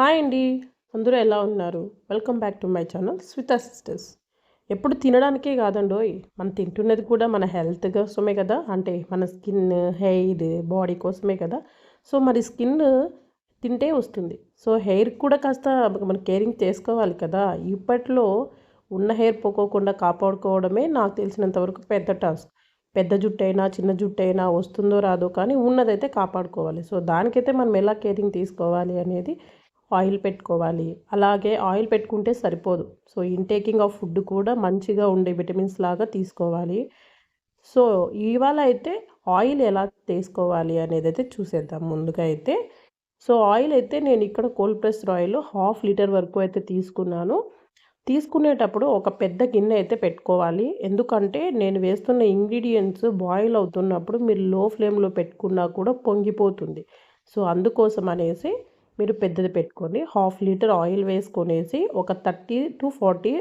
Hi అండి. అందరూ ఎలా ఉన్నారు? Welcome back to my channel Svita sisters. ఎప్పుడు తినడానికే కాదండోయ్. మనం తింటున్నది కూడా మన హెల్త్ కోసమే కదా. అంటే మన స్కిన్ హెయిర్ బాడీ కోసమే కదా. సో మరి స్కిన్ తింటే వస్తుంది. సో హెయిర్ కూడా కాస్త మనం కేరింగ్ చేసుకోవాలి కదా. ఇప్పట్లో ఉన్న హెయిర్ పోకోకుండా కాపాడుకోవడమే నాకు తెలిసినంతవరకు పెద్ద టాస్క్. పెద్ద జుట్టు అయినా చిన్న జుట్టు అయినా వస్తుందో రాదో కానీ ఉన్నదైతే కాపాడుకోవాలి. సో దానికైతే మనం ఎలా కేరింగ్ తీసుకోవాలి అనేది ఆయిల్ పెట్టుకోవాలి. అలాగే ఆయిల్ పెట్టుకుంటే సరిపోదు. సో ఇంటేకింగ్ ఆఫ్ ఫుడ్ కూడా మంచిగా ఉండే విటమిన్స్ లాగా తీసుకోవాలి. సో ఇవాళ అయితే ఆయిల్ ఎలా తీసుకోవాలి అనేది అయితే చూసేద్దాం ముందుగా అయితే. సో ఆయిల్ అయితే నేను ఇక్కడ cold pressed oil half litre వరకు అయితే తీసుకున్నాను. తీసుకునేటప్పుడు ఒక పెద్ద గిన్నె అయితే పెట్టుకోవాలి. ఎందుకంటే నేను వేస్తున్న ఇంగ్రీడియంట్స్ బాయిల్ అవుతున్నప్పుడు మీరు లో ఫ్లేమ్లో పెట్టుకున్నా కూడా పొంగిపోతుంది. సో అందుకోసం అనేసి మీరు పెద్దది పెట్టుకొని హాఫ్ లీటర్ ఆయిల్ వేసుకొనేసి ఒక థర్టీ టు ఫార్టీ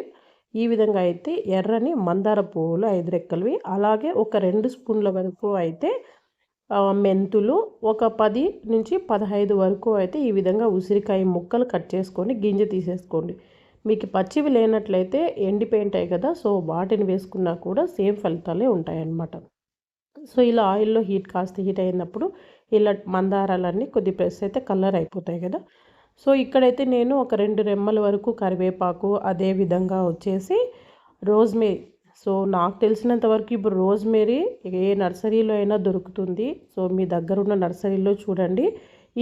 ఈ విధంగా అయితే ఎర్రని మందార పువ్వులు ఐదు రెక్కలవి అలాగే ఒక రెండు స్పూన్ల వరకు అయితే మెంతులు ఒక పది నుంచి పదహైదు వరకు అయితే ఈ విధంగా ఉసిరికాయ ముక్కలు కట్ చేసుకొని గింజ తీసేసుకోండి. మీకు పచ్చివి లేనట్లయితే ఎండిపోయింటాయి కదా సో వాటిని వేసుకున్నా కూడా సేమ్ ఫలితాలే ఉంటాయన్నమాట. సో ఇలా ఆయిల్లో హీట్ కాస్త హీట్ అయినప్పుడు ఇలా మందారాలన్నీ కొద్ది ప్రెస్ అయితే కలర్ అయిపోతాయి కదా. సో ఇక్కడైతే నేను ఒక రెండు రెమ్మల వరకు కరివేపాకు అదే విధంగా వచ్చేసి రోజ్మేరీ. సో నాకు తెలిసినంత వరకు ఇప్పుడు రోజ్మేరీ ఏ నర్సరీలో అయినా దొరుకుతుంది. సో మీ దగ్గర ఉన్న నర్సరీలో చూడండి.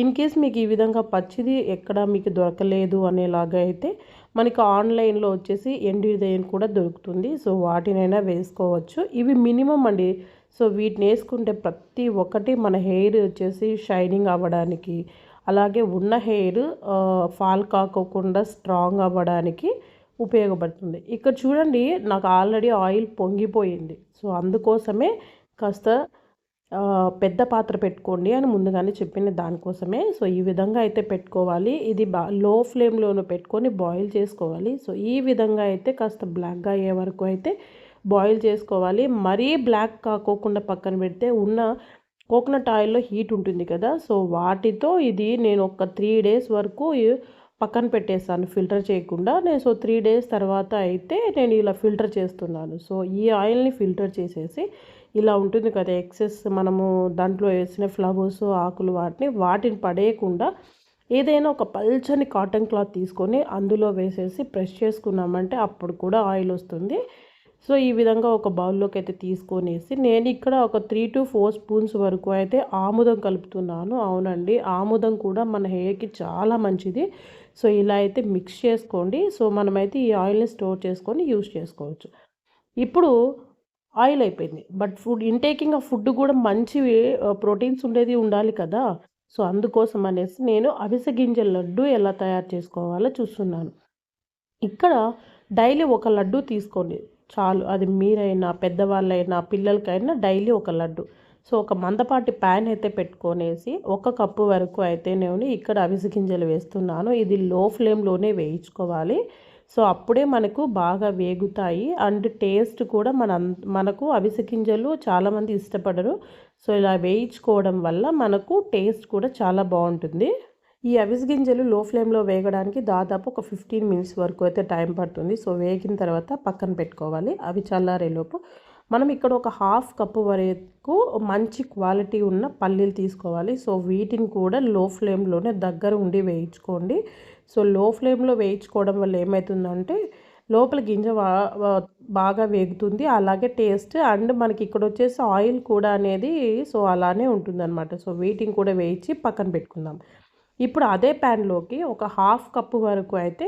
ఇన్ కేస్ మీకు ఈ విధంగా పచ్చిది ఎక్కడ మీకు దొరకలేదు అనేలాగా అయితే మనకి ఆన్లైన్లో వచ్చేసి ఎండిదైన్ కూడా దొరుకుతుంది. సో వాటినైనా వేసుకోవచ్చు. ఇవి మినిమం అండి సో వీటిని వేసుకుంటే ప్రతి ఒక్కటి మన హెయిర్ వచ్చేసి షైనింగ్ అవ్వడానికి అలాగే ఉన్న హెయిర్ ఫాల్ కాకోకుండా స్ట్రాంగ్ అవ్వడానికి ఉపయోగపడుతుంది. ఇక్కడ చూడండి నాకు ఆల్రెడీ ఆయిల్ పొంగిపోయింది. సో అందుకోసమే కాస్త పెద్ద పాత్ర పెట్టుకోండి అని ముందుగానే చెప్పిన దానికోసమే. సో ఈ విధంగా అయితే పెట్టుకోవాలి. ఇది బా లో ఫ్లేమ్లోనూ పెట్టుకొని బాయిల్ చేసుకోవాలి. సో ఈ విధంగా అయితే కాస్త బ్లాక్గా అయ్యే వరకు అయితే బాయిల్ చేసుకోవాలి. మరీ బ్లాక్ కాకోకుండా పక్కన పెడితే ఉన్న కోకోనట్ ఆయిల్లో హీట్ ఉంటుంది కదా. సో వాటితో ఇది నేను ఒక త్రీ డేస్ వరకు పక్కన పెట్టేస్తాను ఫిల్టర్ చేయకుండా. నేను సో త్రీ డేస్ తర్వాత అయితే నేను ఇలా ఫిల్టర్ చేస్తున్నాను. సో ఈ ఆయిల్ని ఫిల్టర్ చేసేసి ఇలా ఉంటుంది కదా ఎక్సెస్ మనము దాంట్లో వేసిన ఫ్లవర్స్ ఆకులు వాటిని వాటిని పడేయకుండా ఏదైనా ఒక పల్చని కాటన్ క్లాత్ తీసుకొని అందులో వేసేసి ప్రెస్ చేసుకున్నామంటే అప్పుడు కూడా ఆయిల్ వస్తుంది. సో ఈ విధంగా ఒక బౌల్లోకి అయితే తీసుకొనేసి నేను ఇక్కడ ఒక త్రీ టు ఫోర్ స్పూన్స్ వరకు అయితే ఆముదం కలుపుతున్నాను. అవునండి ఆముదం కూడా మన హెయిర్కి చాలా మంచిది. సో ఇలా అయితే మిక్స్ చేసుకోండి. సో మనమైతే ఈ ఆయిల్ని స్టోర్ చేసుకొని యూస్ చేసుకోవచ్చు. ఇప్పుడు ఆయిల్ అయిపోయింది. But food intaking of food కూడా మంచి ప్రోటీన్స్ ఉండేది ఉండాలి కదా. సో అందుకోసం అనేసి నేను అవిసె గింజల లడ్డు ఎలా తయారు చేసుకోవాలో చూస్తున్నాను. ఇక్కడ డైలీ ఒక లడ్డు తీసుకోండి. చాలు. అది మీరైనా పెద్దవాళ్ళైనా పిల్లలకైనా డైలీ ఒక లడ్డు. సో ఒక మందపాటి ప్యాన్ అయితే పెట్టుకొనేసి ఒక కప్పు వరకు అయితే నేను ఇక్కడ అవిసి గింజలు వేస్తున్నాను. ఇది లో ఫ్లేమ్లోనే వేయించుకోవాలి. సో అప్పుడే మనకు బాగా వేగుతాయి. అండ్ టేస్ట్ కూడా మన మనకు అవిసె గింజలు చాలామంది ఇష్టపడరు. సో ఇలా వేయించుకోవడం వల్ల మనకు టేస్ట్ కూడా చాలా బాగుంటుంది. ఈ అవిసె గింజలు లో ఫ్లేమ్లో వేగడానికి దాదాపు ఒక ఫిఫ్టీన్ మినిట్స్ వరకు అయితే టైం పడుతుంది. సో వేగిన తర్వాత పక్కన పెట్టుకోవాలి. అవి చల్లారేలోపు మనం ఇక్కడ ఒక హాఫ్ కప్పు వరకు మంచి క్వాలిటీ ఉన్న పల్లీలు తీసుకోవాలి. సో వీటిని కూడా లో ఫ్లేమ్లోనే దగ్గర ఉండి వేయించుకోండి. సో లో ఫ్లేమ్లో వేయించుకోవడం వల్ల ఏమవుతుందంటే లోపల గింజ బాగా వేగుతుంది. అలాగే టేస్ట్ అండ్ మనకి ఇక్కడ వచ్చేసి ఆయిల్ కూడా అనేది సో అలానే ఉంటుందన్నమాట. సో వీటిని కూడా వేయించి పక్కన పెట్టుకుందాం. ఇప్పుడు అదే ప్యాన్లోకి ఒక హాఫ్ కప్పు వరకు అయితే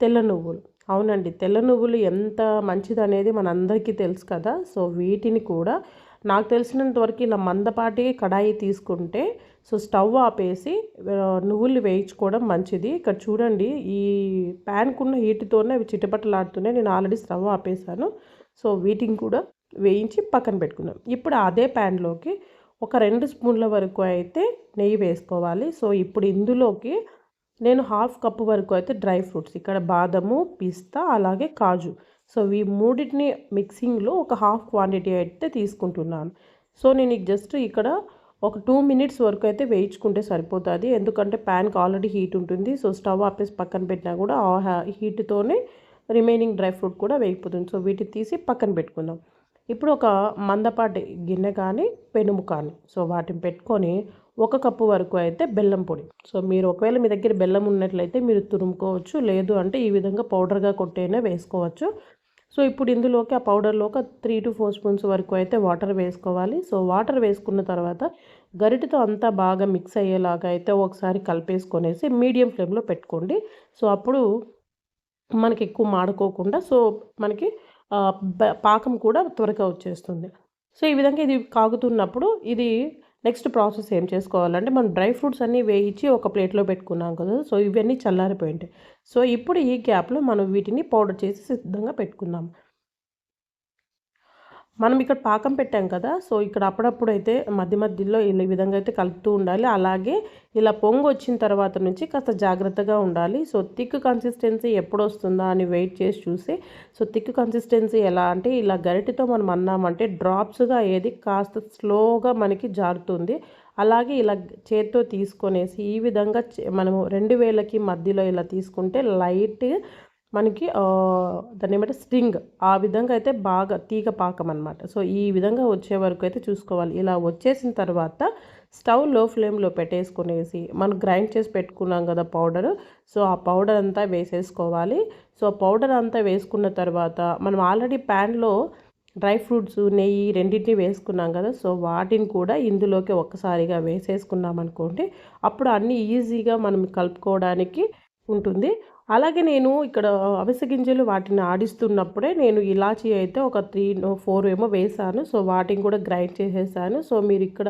తెల్ల నువ్వులు. అవునండి తెల్ల నువ్వులు ఎంత మంచిది అనేది మనందరికీ తెలుసు కదా. సో వీటిని కూడా నాకు తెలిసినంత వరకు ఇలా మందపాటి కడాయి తీసుకుంటే సో స్టవ్ ఆపేసి నువ్వులు వేయించుకోవడం మంచిది. ఇక్కడ చూడండి ఈ ప్యాన్కున్న హీట్తోనే అవి చిటపటలాడుతున్నాయి. నేను ఆల్రెడీ స్టవ్ ఆపేసాను సో వీటిని కూడా వేయించి పక్కన పెట్టుకున్నాం ఇప్పుడు అదే ప్యాన్లోకి ఒక రెండు స్పూన్ల వరకు అయితే నెయ్యి వేసుకోవాలి. సో ఇప్పుడు ఇందులోకి నేను హాఫ్ కప్పు వరకు అయితే డ్రై ఫ్రూట్స్ ఇక్కడ బాదము పిస్తా అలాగే కాజు. సో ఈ మూడింటిని మిక్సింగ్లో ఒక హాఫ్ క్వాంటిటీ అయితే తీసుకుంటున్నాను. సో నేను జస్ట్ ఇక్కడ ఒక టూ మినిట్స్ వరకు అయితే వేయించుకుంటే సరిపోతుంది. ఎందుకంటే ప్యాన్కి ఆల్రెడీ హీట్ ఉంటుంది. సో స్టవ్ ఆపేసి పక్కన పెట్టినా కూడా ఆ హీట్తోనే రిమైనింగ్ డ్రై ఫ్రూట్ కూడా వేగిపోతుంది. సో వీటిని తీసి పక్కన పెట్టుకుందాం. ఇప్పుడు ఒక మందపాటి గిన్నె కానీ పెనుము కానీ సో వాటిని పెట్టుకొని ఒక కప్పు వరకు అయితే బెల్లం పొడి. సో మీరు ఒకవేళ మీ దగ్గర బెల్లం ఉన్నట్లయితే మీరు తురుముకోవచ్చు లేదు అంటే ఈ విధంగా పౌడర్గా కొట్టైనా వేసుకోవచ్చు. సో ఇప్పుడు ఇందులోకి ఆ పౌడర్లో ఒక త్రీ టు ఫోర్ స్పూన్స్ వరకు అయితే వాటర్ వేసుకోవాలి. సో వాటర్ వేసుకున్న తర్వాత గరిటతో అంతా బాగా మిక్స్ అయ్యేలాగా అయితే ఒకసారి కలిపేసుకొనేసి మీడియం ఫ్లేమ్లో పెట్టుకోండి. సో అప్పుడు మనకి ఎక్కువ మాడుకోకుండా సో మనకి పాకం కూడా త్వరగా వచ్చేస్తుంది. సో ఈ విధంగా ఇది కాగుతున్నప్పుడు ఇది నెక్స్ట్ ప్రాసెస్ ఏం చేసుకోవాలంటే మనం డ్రై ఫ్రూట్స్ అన్నీ వేయించి ఒక ప్లేట్లో పెట్టుకున్నాం కదా సో ఇవన్నీ చల్లారిపోయింటాయి సో ఇప్పుడు ఈ గ్యాప్లో మనం వీటిని పౌడర్ చేసి సిద్ధంగా పెట్టుకున్నాం మనం ఇక్కడ పాకం పెట్టాం కదా సో ఇక్కడ అప్పుడప్పుడు అయితే మధ్య మధ్యలో ఇలా ఈ విధంగా అయితే కలుపుతూ ఉండాలి. అలాగే ఇలా పొంగు వచ్చిన తర్వాత నుంచి కాస్త జాగ్రత్తగా ఉండాలి. సో థిక్ కన్సిస్టెన్సీ ఎప్పుడు వస్తుందా అని వెయిట్ చేసి చూసి సో థిక్ కన్సిస్టెన్సీ ఎలా అంటే ఇలా గరిటితో మనం అన్నామంటే డ్రాప్స్గా ఏది కాస్త స్లోగా మనకి జారుతుంది. అలాగే ఇలా చేత్తో తీసుకొనేసి ఈ విధంగా మనము రెండు వేలకి మధ్యలో ఇలా తీసుకుంటే లైట్ మనకి దాన్ని ఏమంటే స్ట్రింగ్. ఆ విధంగా అయితే బాగా తీగ పాకం అనమాట సో ఈ విధంగా వచ్చే వరకు అయితే చూసుకోవాలి. ఇలా వచ్చేసిన తర్వాత స్టవ్లో ఫ్లేమ్లో పెట్టేసుకునేసి మనం గ్రైండ్ చేసి పెట్టుకున్నాం కదా పౌడర్ సో ఆ పౌడర్ అంతా వేసేసుకోవాలి. సో పౌడర్ అంతా వేసుకున్న తర్వాత మనం ఆల్రెడీ ప్యాన్లో డ్రై ఫ్రూట్స్ నెయ్యి రెండింటిని వేసుకున్నాం కదా సో వాటిని కూడా ఇందులోకి ఒక్కసారిగా వేసేసుకున్నాం అనుకోండి అప్పుడు అన్నీ ఈజీగా మనం కలుపుకోవడానికి ఉంటుంది. అలాగే నేను ఇక్కడ అవిసె గింజలు వాటిని ఆడిస్తున్నప్పుడే నేను ఇలాచి అయితే ఒక త్రీ ఫోర్ ఏమో వేసాను. సో వాటిని కూడా గ్రైండ్ చేసేసాను. సో మీరు ఇక్కడ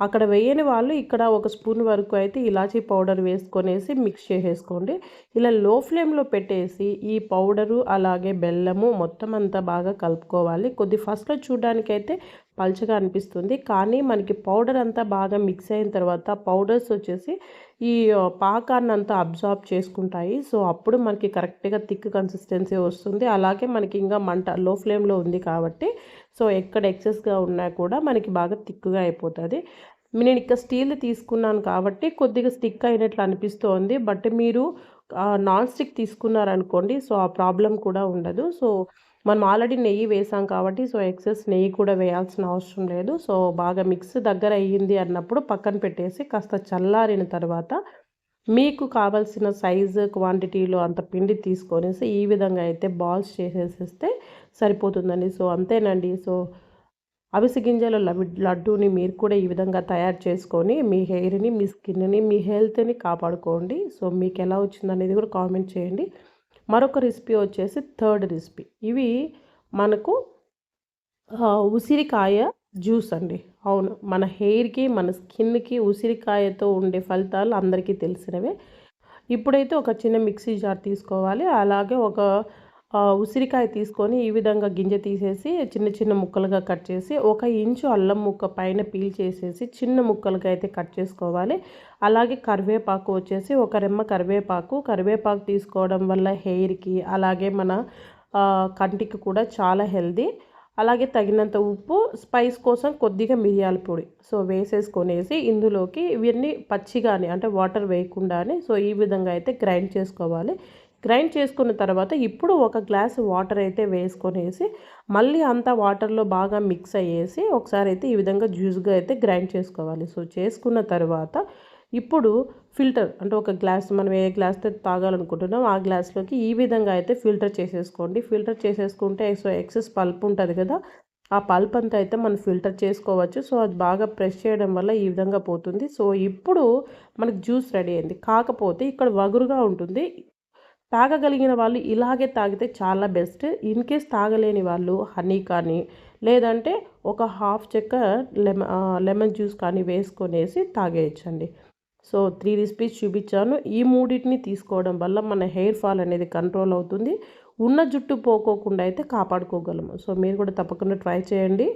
అక్కడ వేయని వాళ్ళు ఇక్కడ ఒక స్పూన్ వరకు అయితే ఇలాచీ పౌడర్ వేసుకొనేసి మిక్స్ చేసేసుకోండి. ఇలా లో ఫ్లేమ్లో పెట్టేసి ఈ పౌడరు అలాగే బెల్లము మొత్తం అంతా బాగా కలుపుకోవాలి. కొద్ది ఫస్ట్లో చూడడానికైతే పల్చగా అనిపిస్తుంది. కానీ మనకి పౌడర్ అంతా బాగా మిక్స్ అయిన తర్వాత పౌడర్స్ వచ్చేసి ఈ పాకాన్ని అంతా అబ్జార్బ్ చేసుకుంటాయి. సో అప్పుడు మనకి కరెక్ట్గా థిక్ కన్సిస్టెన్సీ వస్తుంది. అలాగే మనకి ఇంకా మంట లో ఫ్లేమ్లో ఉంది కాబట్టి సో ఎక్కడ ఎక్సెస్గా ఉన్నా కూడా మనకి బాగా థిక్గా అయిపోతుంది. నేను ఇక్కడ స్టీల్ తీసుకున్నాను కాబట్టి కొద్దిగా స్టిక్ అయినట్లు అనిపిస్తోంది. బట్ మీరు నాన్ స్టిక్ తీసుకున్నారనుకోండి సో ఆ ప్రాబ్లం కూడా ఉండదు. సో మనం ఆల్రెడీ నెయ్యి వేసాం కాబట్టి సో ఎక్సెస్ నెయ్యి కూడా వేయాల్సిన అవసరం లేదు. సో బాగా మిక్స్ దగ్గర అయ్యింది అన్నప్పుడు పక్కన పెట్టేసి కాస్త చల్లారిన తర్వాత మీకు కావాల్సిన సైజు క్వాంటిటీలో అంత పిండి తీసుకొనేసి ఈ విధంగా అయితే బాల్స్ చేసేసేస్తే సరిపోతుందండి. సో అంతేనండి. సో అవిసి గింజల లడ్డూని మీరు కూడా ఈ విధంగా తయారు చేసుకొని మీ హెయిర్ని మీ స్కిన్ని మీ హెల్త్ని కాపాడుకోండి. సో మీకు ఎలా వచ్చిందనేది కూడా కామెంట్ చేయండి. మరొక రెసిపీ వచ్చేసి థర్డ్ రెసిపీ. ఇవి మనకు ఉసిరికాయ జ్యూస్ అండి. అవును. మన హెయిర్కి మన స్కిన్కి ఉసిరికాయతో ఉండే ఫలితాలు అందరికీ తెలిసినవే. ఇప్పుడైతే ఒక చిన్న మిక్సీ జార్ తీసుకోవాలి. అలాగే ఒక ఉసిరికాయ తీసుకొని ఈ విధంగా గింజ తీసేసి చిన్న చిన్న ముక్కలుగా కట్ చేసి ఒక ఇంచు అల్లం ముక్క పైన పీల్ చేసేసి చిన్న ముక్కలుగా అయితే కట్ చేసుకోవాలి. అలాగే కరివేపాకు వచ్చేసి ఒక రెమ్మ కరివేపాకు. కరివేపాకు తీసుకోవడం వల్ల హెయిర్కి అలాగే మన కంటికి కూడా చాలా హెల్దీ అలాగే తగినంత ఉప్పు స్పైస్ కోసం కొద్దిగా మిరియాల పొడి. సో వేసేసుకొనేసి ఇందులోకి ఇవన్నీ పచ్చిగానే అంటే వాటర్ వేయకుండానే సో ఈ విధంగా అయితే గ్రైండ్ చేసుకోవాలి. గ్రైండ్ చేసుకున్న తర్వాత ఇప్పుడు ఒక గ్లాస్ వాటర్ అయితే వేసుకొనేసి మళ్ళీ అంతా వాటర్లో బాగా మిక్స్ అయ్యేసి ఒకసారి అయితే ఈ విధంగా జ్యూస్గా అయితే గ్రైండ్ చేసుకోవాలి. సో చేసుకున్న తర్వాత ఇప్పుడు ఫిల్టర్ అంటే ఒక గ్లాస్ మనం ఏ గ్లాస్తో తాగాలనుకుంటున్నాం ఆ గ్లాస్లోకి ఈ విధంగా అయితే ఫిల్టర్ చేసేసుకోండి. ఫిల్టర్ చేసేసుకుంటే సో ఎక్సెస్ పల్ప్ ఉంటుంది కదా ఆ పల్ప్ అంతా అయితే మనం ఫిల్టర్ చేసుకోవచ్చు. సో అది బాగా ప్రెస్ చేయడం వల్ల ఈ విధంగా పోతుంది. సో ఇప్పుడు మనకి జ్యూస్ రెడీ అయింది. కాకపోతే ఇక్కడ వగురుగా ఉంటుంది. తాగగలిగిన వాళ్ళు ఇలాగే తాగితే చాలా బెస్ట్. ఇన్ కేస్ తాగలేని వాళ్ళు హనీ కానీ లేదంటే ఒక హాఫ్ చెక్క లెమన్ లెమన్ జ్యూస్ కానీ వేసుకొనేసి తాగేయచ్చండి. సో త్రీ రెసిపీస్ చూపించాను. ఈ మూడింటిని తీసుకోవడం వల్ల మన హెయిర్ ఫాల్ అనేది కంట్రోల్ అవుతుంది. ఉన్న జుట్టు పోకోకుండా అయితే కాపాడుకోగలము. సో మీరు కూడా తప్పకుండా ట్రై చేయండి.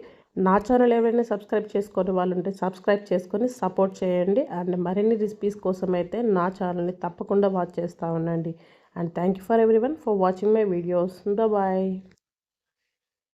నా ఛానల్ ఎవరైనా సబ్స్క్రైబ్ చేసుకొని వాళ్ళంటే సబ్స్క్రైబ్ చేసుకొని సపోర్ట్ చేయండి. అండ్ మరిన్ని రెసిపీస్ కోసం అయితే నా ఛానల్ని తప్పకుండా వాచ్ చేస్తూ ఉండండి. And thank for every everyone for watching my videos. bye